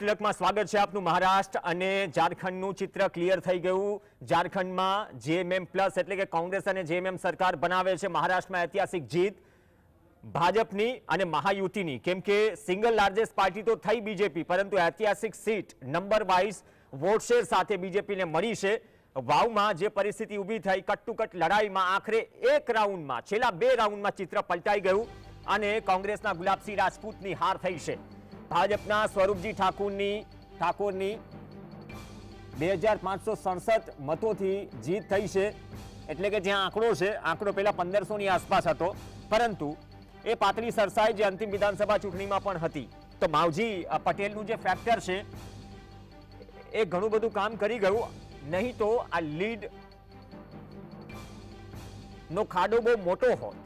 તિલકમાં સ્વાગત છે આપનું મહારાષ્ટ્ર અને ઝારખંડનું ચિત્ર ક્લિયર થઈ ગયું. ઝારખંડમાં જેએમએમ પ્લસ એટલે કે કોંગ્રેસ અને જેએમએમ સરકાર બનાવે છે મહારાષ્ટ્રમાં ઐતિહાસિક જીત. ભાજપની અને મહાયુતિની, કેમ કે સિંગલ લાર્જેસ્ટ પાર્ટી તો થઈ બીજેપી, પરંતુ ઐતિહાસિક seat number wise vote share સાથે બીજેપીને મળી છે. વાવમાં જે પરિસ્થિતિ ઊભી થઈ કટ લડાઈમાં આખરે એક રાઉન્ડમાં છેલ્લા બે રાઉન્ડમાં ચિત્ર પલટાઈ ગયું અને કોંગ્રેસના ગુલાબસિંહ રાજપૂતની હાર થઈ છે. ભાજપના સ્વરૂપજી ઠાકુરની, ઠાકોરની બે હજાર પાંચસો સડસઠ મતોથી જીત થઈ છે. એટલે કે જ્યાં આંકડો છે, આંકડો પહેલાં પંદરસોની આસપાસ હતો. પરંતુ એ પાતળી સરસાઈ જે અંતિમ વિધાનસભા ચૂંટણીમાં પણ હતી. તો માવજી પટેલનું જે ફેક્ટર છે, એ ઘણું બધું કામ કરી ગયું. નહીં તો આ લીડ નો ખાડો બહુ મોટો હોત.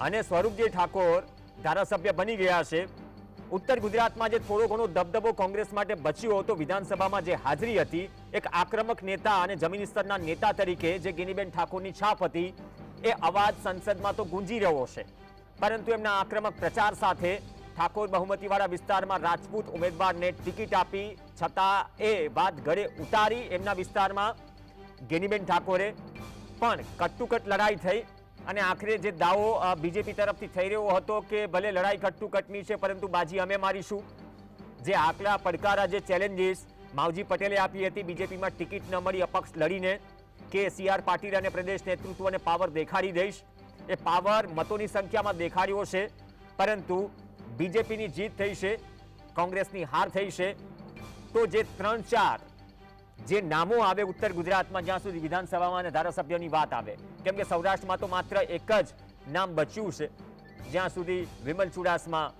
અને સ્વરૂપજી ઠાકોર ધારાસભ્ય બની ગયા છે. ઉત્તર ગુજરાતમાં જે થોડો ઘણો દબદબો કોંગ્રેસ માટે બચ્યો હતો, વિધાનસભામાં જે હાજરી હતી, એક આક્રમક નેતા અને જમીન સ્તરના નેતા તરીકે જે ગિનીબેન ઠાકોરની છાપ હતી, એ અવાજ સંસદમાં તો ગુંજી રહ્યો છે પરંતુ એમના આક્રમક પ્રચાર સાથે ઠાકોર બહુમતીવાળા વિસ્તારમાં રાજપૂત ઉમેદવારને ટિકિટ આપી, છતાં એ વાત ઘરે ઉતારી એમના વિસ્તારમાં ગેનીબેન ઠાકોરે પણ કટુકટ લડાઈ થઈ. અને આખરે જે દાવો બીજેપી તરફથી થઈ રહ્યો હતો કે ભલે લડાઈ કટ્ટુકટની છે, પરંતુ બાજી અમે મારીશું. જે આકલા પડકારા, જે ચેલેન્જીસ માવજી પટેલે આપી હતી, બીજેપીમાં ટિકિટ ન મળી, અપક્ષ લડીને કે સી આર પાટીલ અને પ્રદેશ નેતૃત્વને પાવર દેખાડી દઈશ. એ પાવર મતોની સંખ્યામાં દેખાડ્યો છે, પરંતુ બીજેપીની જીત થઈ છે, કોંગ્રેસની હાર થઈ છે. તો જે ત્રણ ચાર જે નામો આવે ઉત્તર ગુજરાતમાં, જ્યાં સુધી વિધાનસભામાં અને ધારાસભ્યોની વાત આવે. કેમ કે સૌરાષ્ટ્રમાં તો માત્ર એક જ નામ બચ્યું છે. જ્યાં સુધી વિમલ ચુડાસમા,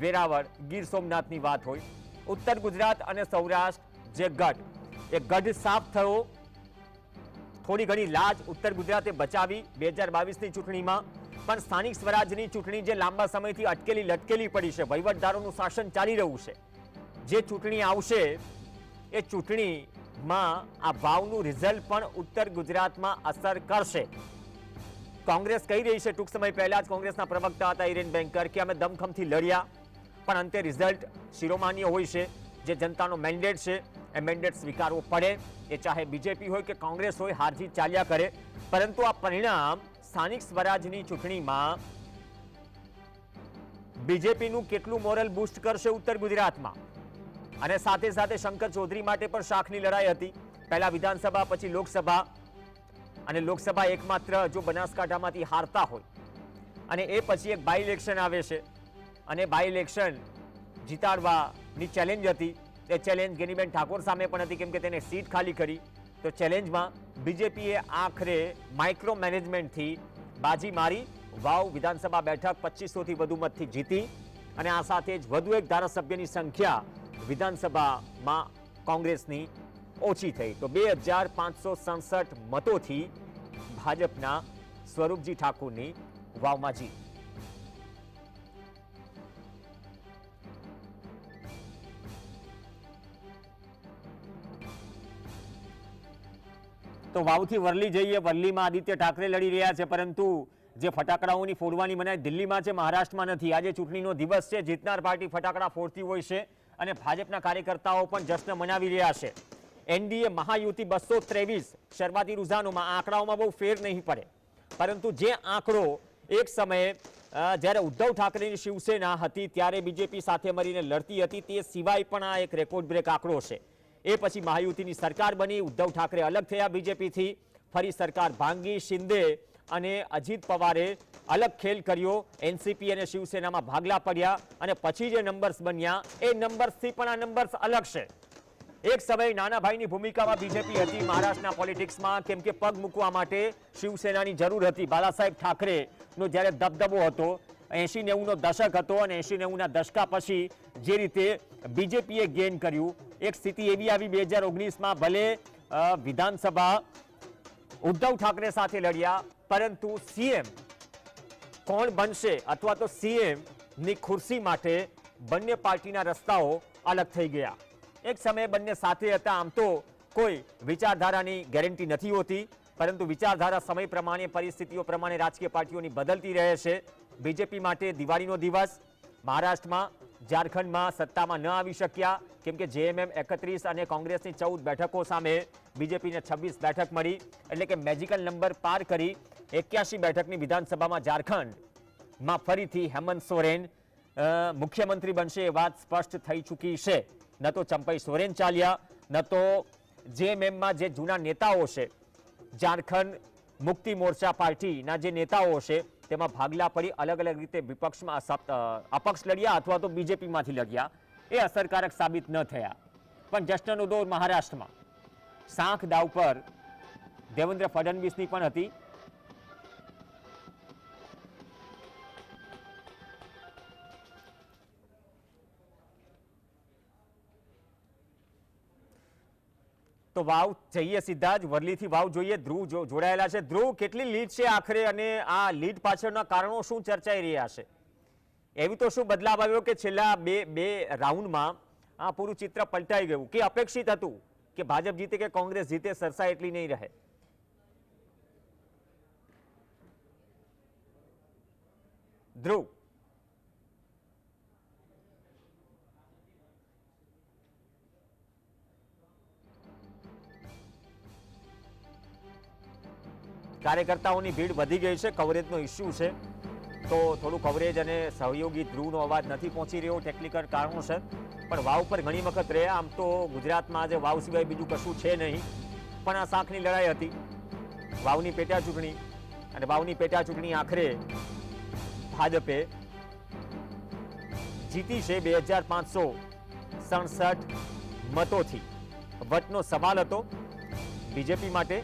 વેરાવળ, ગીર સોમનાથની વાત હોય. ઉત્તર ગુજરાત અને સૌરાષ્ટ્ર જે ગઢ, એ ગઢ સાફ થયો. થોડી ઘણી લાજ ઉત્તર ગુજરાતે બચાવી બે હજાર બાવીસની ચૂંટણીમાં. પણ સ્થાનિક સ્વરાજની ચૂંટણી જે લાંબા સમયથી અટકેલી, લટકેલી પડી છે. વહીવટદારોનું શાસન ચાલી રહ્યું છે. જે ચૂંટણી આવશે, એ ચૂંટણીમાં આ ભાવનું રિઝલ્ટ પણ ઉત્તર ગુજરાતમાં અસર કરશે. કોંગ્રેસ કહી રહી છે, ટૂંક સમય પહેલા જ કોંગ્રેસના પ્રવક્તા હતા ઇરેન બેંકર કે અમે દમખમથી લડ્યા, પણ અંતે રિઝલ્ટ શિરોમાન્ય હોય છે. જે જનતાનો મેન્ડેટ છે, એ મેન્ડેટ સ્વીકારવો પડે. એ ચાહે બીજેપી હોય કે કોંગ્રેસ હોય હાર ચાલ્યા કરે. પરંતુ આ પરિણામ સ્થાનિક સ્વરાજની ચૂંટણીમાં બીજેપીનું કેટલું મોરલ બૂસ્ટ કરશે ઉત્તર ગુજરાતમાં? અને સાથે સાથે શંકર ચૌધરી માટે પણ શાખની લડાઈ હતી. પહેલા વિધાનસભા, પછી લોકસભા. અને લોકસભા એકમાત્ર જો બનાસકાંઠામાંથી હારતા હોય. અને એ પછી એક બાય ઇલેક્શન આવે છે. અને બાય ઇલેક્શન જીતાડવાની ચેલેન્જ હતી. એ ચેલેન્જ ગેનીબેન ઠાકોર સામે પણ હતી, કેમ કે તેને સીટ ખાલી કરી. તો ચેલેન્જમાં બીજેપીએ આખરે માઇક્રો મેનેજમેન્ટથી બાજી મારી. વાવ વિધાનસભા બેઠક પચીસોથી વધુ મતથી જીતી. અને આ સાથે જ વધુ એક ધારાસભ્યની સંખ્યા વિધાનસભામાં કોંગ્રેસની ઓછી થઈ. તો બે હજાર પાંચસો સડસઠ મતોથી ભાજપના સ્વરૂપજી ઠાકુરની વાવમાં જીત તો વાવથી વરલી જઈએ. વરલીમાં આદિત્ય ઠાકરે લડી રહ્યા છે, પરંતુ જે ફટાકડાઓની ફોડવાની મનાઈ દિલ્હીમાં છે, મહારાષ્ટ્રમાં નથી. આજે ચૂંટણીનો દિવસ છે, જીતનાર પાર્ટી ફટાકડા ફોડતી હોય છે. અને ભાજપના કાર્યકર્તાઓ પણ જશ્ન મનાવી રહ્યા છે. એનડીએ મહાયુતિ બસો ત્રેવીસ, શરૂઆતી રૂઝાનોમાં આંકડાઓમાં બહુ ફેર નહીં પડે. પરંતુ જે આંકડો એક સમયે જ્યારે ઉદ્ધવ ઠાકરેની શિવસેના હતી ત્યારે બીજેપી સાથે મળીને લડતી હતી, તે સિવાય પણ આ એક રેકોર્ડ બ્રેક આંકડો છે. એ પછી મહાયુતિની સરકાર બની, ઉદ્ધવ ઠાકરે અલગ થયા બીજેપીથી, ફરી સરકાર ભાંગી, શિંદે અને અજીત પવારે અલગ ખેલ કર્યો. એનસીપી અને શિવસેનામાં ભાગલા પડ્યા અને પછી જે નંબર્સ બન્યા, એ નંબર્સથી પણ આ નંબર્સ અલગ છે. એક સમયે નાના ભાઈની ભૂમિકામાં બીજેપી હતી મહારાષ્ટ્રના પોલિટિક્સમાં કેમ કે પગ મૂકવા માટે શિવસેનાની જરૂર હતી. બાલાસાહેબ ઠાકરેનો જ્યારે દબદબો હતો, એંશી નેવુંનો દશક હતો અને એંશી નેવુંના દશકા પછી જે રીતે બીજેપીએ ગેન કર્યું. એક સ્થિતિ એવી આવી બે હજાર ઓગણીસમાં ભલે વિધાનસભા ઉદ્ધવ ઠાકરે સાથે લડ્યા પરંતુ સીએમ કોણ બનશે અથવા તો સીએમની ખુરશી માટે બંને પાર્ટીના રસ્તાઓ અલગ થઈ ગયા. એક સમયે બંને સાથે હતા, આમ તો કોઈ વિચારધારાની ગેરંટી નથી હોતી, પરંતુ વિચારધારા સમય પ્રમાણે, પરિસ્થિતિઓ પ્રમાણે રાજકીય પાર્ટીઓની બદલતી રહે છે. બીજેપી માટે દિવાળીનો દિવસ, મહારાષ્ટ્રમાં, ઝારખંડમાં સત્તામાં ન આવી શક્યા, કેમ કે જેએમએમ એકત્રીસ અને કોંગ્રેસની ચૌદ બેઠકો સામે બીજેપીને છવ્વીસ બેઠક મળી, એટલે કે મેજિકલ નંબર પાર કરી એક્યાસી બેઠકની વિધાનસભામાં ઝારખંડમાં ફરીથી હેમંત સોરેન મુખ્યમંત્રી બનશે એ વાત સ્પષ્ટ થઈ ચૂકી છે. ન તો ચંપઈ સોરેન ચાલ્યા, ન તો જેએમએમમાં જે જૂના નેતાઓ છે, ઝારખંડ મુક્તિ મોરચા પાર્ટીના જે નેતાઓ છે, તેમાં ભાગલા પડી, અલગ અલગ રીતે વિપક્ષમાં અપક્ષ લડ્યા અથવા તો બીજેપીમાંથી લડ્યા, એ અસરકારક સાબિત ન થયા. પણ જશ્નનો દોર મહારાષ્ટ્રમાં. સાંખ દાવ પર દેવેન્દ્ર ફડણવીસની પણ હતી. તો વાવ જઈએ સીધા જ, વરલીથી વાવ જોઈએ, ધ્રુવ જોડાયેલા છે. ધ્રુવ, કેટલી લીડ છે આખરે અને આ લીડ પાછળના કારણો શું ચર્ચાઈ રહ્યા છે? એવી તો શું બદલાવ આવ્યો કે છેલ્લા બે બે રાઉન્ડમાં આ પૂરું ચિત્ર પલટાઈ ગયું? કે અપેક્ષિત હતું કે ભાજપ જીતે કે કોંગ્રેસ જીતે, સરસા એટલી નહીં રહે? ધ્રુવ કાર્યકર્તાઓની ભીડ વધી ગઈ છે કવરેજનો ઇસ્યુ છે. તો થોડું કવરેજ અને સહયોગી ધ્રુવનો અવાજ નથી પહોંચી રહ્યો ટેકનિકલ કારણોસર. પણ વાવ પર ઘણી વખત રહ્યા, આમ તો ગુજરાતમાં આજે વાવ સિવાય બીજું કશું છે નહીં. પણ આ શાખની લડાઈ હતી. વાવની પેટા ચૂંટણી અને વાવની પેટા ચૂંટણી આખરે ભાજપે જીતી છે બે હજાર પાંચસો સડસઠ મતોથી. વટનો સવાલ હતો. બીજેપી માટે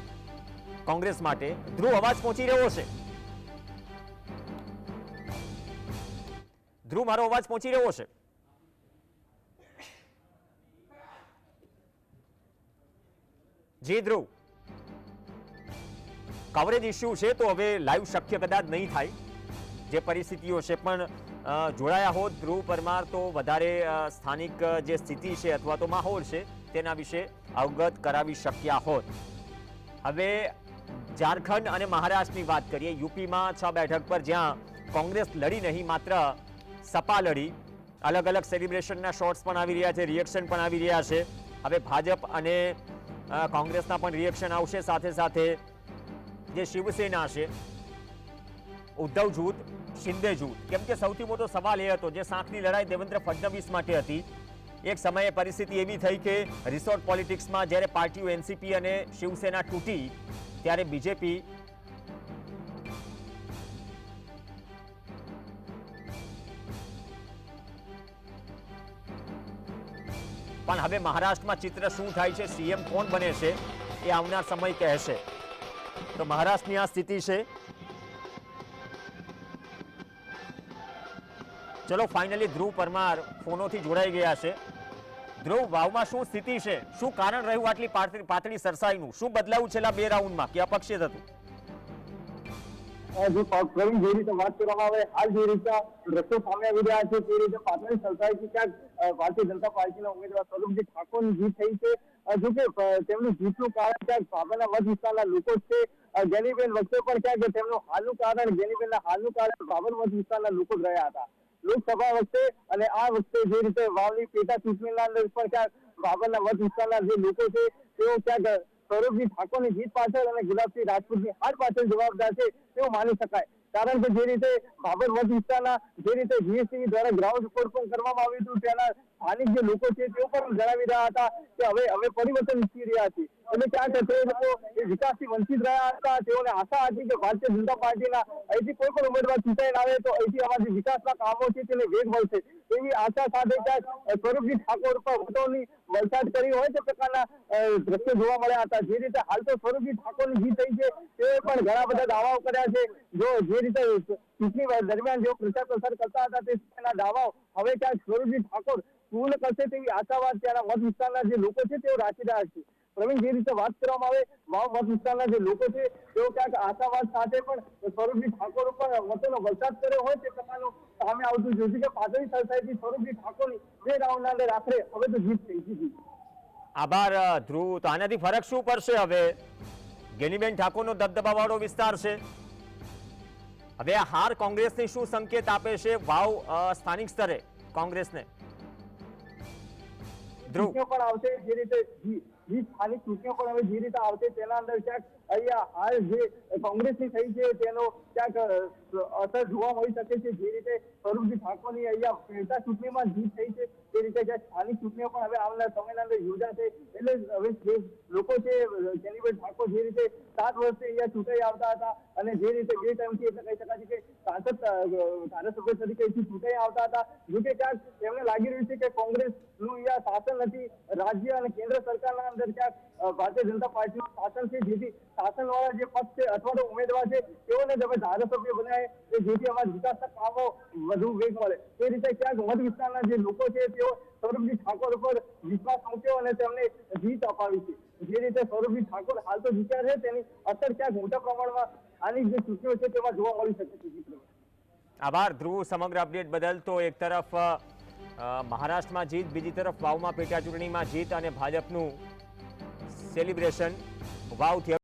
કોંગ્રેસ માટે ધ્રુવ અવાજ પહોંચી રહ્યો છે. ધ્રુવ, મારો અવાજ પહોંચી રહ્યો છે. જી ધ્રુવ. કવરેજ ઇસ્યુ છે તો હવે લાઈવ શક્ય કદાચ નહીં થાય. જે પરિસ્થિતિઓ છે પણ જોડાયા હોત ધ્રુવ પરમાર તો વધારે સ્થાનિક જે સ્થિતિ છે અથવા તો માહોલ છે તેના વિશે અવગત કરાવી શક્યા હોત. હવે ઝારખંડ અને મહારાષ્ટ્રની વાત કરીએ, યુપીમાં છ બેઠક પર જ્યાં કોંગ્રેસ લડી નહીં, માત્ર સપા લડી. અલગ અલગ સેલિબ્રેશનના શોર્ટ્સ પણ આવી રહ્યા છે, રિએક્શન પણ આવી રહ્યા છે. હવે ભાજપ અને કોંગ્રેસના પણ રિએક્શન આવશે, સાથે સાથે જે શિવસેના છે, ઉદ્ધવ જૂથ, શિંદે જૂથ. કેમ કે સૌથી મોટો સવાલ એ હતો, જે સાંકની લડાઈ દેવેન્દ્ર ફડણવીસ માટે હતી. એક સમયે પરિસ્થિતિ એવી થઈ કે રિસોર્ટ પોલિટિક્સમાં જ્યારે પાર્ટીઓ એનસીપી અને શિવસેના તૂટી ત્યારે બીજેપી પણ હવે મહારાષ્ટ્રમાં ચિત્ર શું થાય છે? સીએમ કોણ બને છે? એ આવનાર સમય કહેશે. તો મહારાષ્ટ્રની આ સ્થિતિ છે. ચલો ફાઇનલી ધ્રુવ પરમાર ફોનોથી જોડાઈ ગયા છે. ધ્રુવ વાવમાં શું સ્થિતિ છે? શું કારણ રહ્યું આટલી પાતળી સરસાઈનું? શું બદલાવું છેલ્લા બે રાઉન્ડમાં? કે અપક્ષિત હતું? જો પ્રવીણ જે રીતે વાત કરવામાં આવે હાલ જે રીતે રસ્તો સામે આવી રહ્યા છે તે રીતે પાટણ સરકારથી ક્યાંક ભારતીય જનતા પાર્ટીના ઉમેદવાર સ્વરૂપજી ઠાકોરની જીત થઈ છે. જો કે તેમનું જીતનું કારણ ક્યાંક ભાભાના મત વિસ્તારના લોકો છે. અ, ગેનીબેન વચ્ચે પણ ક્યાંક તેમનું હાલનું કારણ જેની હાલનું કારણ ભાભર મત વિસ્તારના લોકો જ રહ્યા હતા. લોકસભા વખતે અને આ વખતે જે રીતે વાવની પેટા ચૂંટણીના અંદર પણ ક્યાંક બાબરના મત વિસ્તારના જે લોકો છે, તેઓ ક્યાંક સૌરભજી ઠાકોરની જીત પાછળ અને ગુલાબસિંહ રાજપૂતની હાર પાછળ જવાબદાર છે તેવું માની શકાય. કારણ કે જે રીતે બાબર મત વિસ્તારના જે રીતે જીએસટી દ્વારા ગ્રાઉન્ડ રિપોર્ટ પણ કરવામાં આવ્યું હતું, ત્યાંના સ્થાનિક જે લોકો છે, તેઓ પણ જણાવી રહ્યા હતા કે હવે હવે પરિવર્તન ઈચ્છી રહ્યા છે એટલે ક્યાંક તે લોકો વિકાસથી વંચિત રહ્યા હતા. તેઓને આશા હતી કે ભારતીય જનતા પાર્ટીના અહીંથી કોઈ પણ ઉમેદવાર ચૂંટાઈને આવે તો અહીંથી અમારા વિકાસના કામો છે તેને વેગ મળશે. એવી આશા સાથે ક્યાંક સ્વરૂપજી ઠાકોર પર વોટોની વલસાડ કરી હોય તે પ્રકારના દ્રશ્યો જોવા મળ્યા હતા. જે રીતે હાલ તો સ્વરૂપજી ઠાકોરની જીત થઈ છે. તે પણ ઘણા બધા દાવાઓ કર્યા છે. જો જે રીતે ચૂંટણી દરમિયાન જેઓ પ્રચાર પ્રસાર કરતા હતા તેના દાવાઓ હવે ક્યાંક સ્વરૂપજી ઠાકોર પૂર્ણ કરશે તેવી આશાવાદ ત્યાંના મત વિસ્તારના જે લોકો છે તેઓ રાખી રહ્યા છે. પ્રવીણ જે રીતે વાત કરવામાં આવે વાવ મત વિસ્તારના જે લોકો છે તેઓ ક્યાંક આશાવાદ સાથે પણ સ્વરૂપજી ઠાકોર ઉપર મતોનો વરસાદ કર્યો હોય તે પ્રકારનું સામે આવતું જોયું છે કે પાદરી સરસાઈથી સ્વરૂપજી ઠાકોરની બે રાઉન્ડના અંદર આખરે હવે તો જીત થઈ ગઈ આભાર ધ્રુવ. તો આનાથી ફરક શું પડશે હવે? ગેનીબેન ઠાકોરનો દબદબાવાળો વિસ્તાર છે. હવે આ હાર કોંગ્રેસને શું સંકેત આપે છે? વાવ સ્થાનિક સ્તરે કોંગ્રેસને. ધ્રુવ. પણ આવશે જે રીતે જી સ્થાનિક ચૂંટણીઓ પણ હવે જે રીતે આવશે તેના અંદર ક્યાંક અહીંયા હાલ જે કોંગ્રેસની થઈ છે, તેનો ક્યાંક અસર જોવા મળી શકે છે, જે રીતે સ્વરૂપજી ઠાકોરની અહીંયા પેટા ચૂંટણીમાં જીત થઈ છે, તે રીતે જે સ્થાનિક ચૂંટણીઓ પણ હવે આવનાર સમયના અંદર યોજાશે. એટલે હવે જે લોકો છે કેનીભાઈ ઠાકોર જે રીતે સાત વર્ષથી અહીંયા ચૂંટાઈ આવતા હતા અને જે રીતે બે ટાઈમથી એટલે કહી શકાય છે કે સાંસદ ધારાસભ્ય તરીકે ચૂંટાઈ આવતા હતા. જો કે ક્યાંક તેમને લાગી રહ્યું છે કે કોંગ્રેસનું અહીંયા શાસન નથી, રાજ્ય અને કેન્દ્ર સરકારના અંદર ક્યાંક અ, ભારતીય જનતા પાર્ટીનું શાસન છે, જેથી શાસનવાળા જે પક્ષ છે અથવા તો ઉમેદવાર છે, તેઓને તમે ધારાસભ્ય બનાવે કે જેથી અમારા વિકાસના કામો વધુ વેગ મળે. તે રીતે ક્યાંક મત વિસ્તારના જે લોકો છે, તેઓ સૌરભજી ઠાકોર ઉપર વિશ્વાસ મૂક્યો અને તેમને જીત અપાવી છે. જે રીતે સૌરભજી ઠાકોર હાલ તો જીત્યા છે, તેની અસર ક્યાંક મોટા પ્રમાણમાં આની જે ચૂંટણીઓ છે, તેમાં જોવા મળી શકે છે આભાર. ધ્રુવ, સમગ્ર અપડેટ બદલ તો એક તરફ મહારાષ્ટ્રમાં જીત, બીજી તરફ વાવમાં પેટા ચૂંટણીમાં જીત અને ભાજપનું સેલિબ્રેશન વાવથી